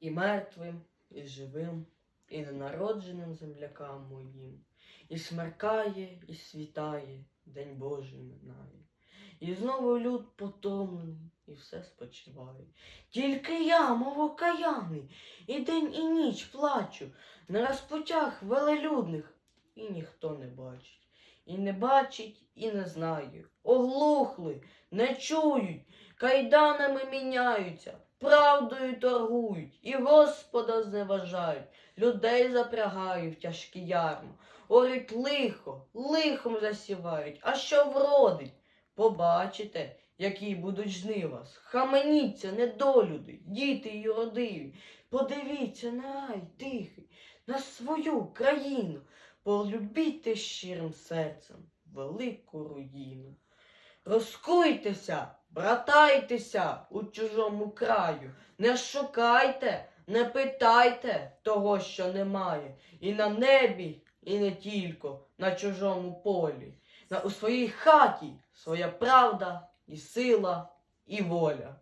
і мертвим, і живим, і ненародженим землякам моїм. І смеркає, і світає, День Божий минає. І знову люд потомлений, і все спочиває. Тільки я, мов окаяний, і день, і ніч плачу на розпочах велелюдних, і ніхто не бачить. І не бачить, і не знає. Оглухли, не чують, кайданами міняються, правдою торгують, Господа зневажають, людей запрягають в тяжкі ярма. Орють лихо, лихом засівають, а що вродить? Побачите, які будуть жнива. Схаменіться, недолюди, діти й родиві. Подивіться на рай тихий, на свою країну. Полюбіте щирим серцем велику руїну. Розкуйтеся, братайтеся у чужому краю, не шукайте, не питайте того, що немає, і на небі, і не тільки на чужому полі. На, у своїй хаті своя правда і сила, і воля.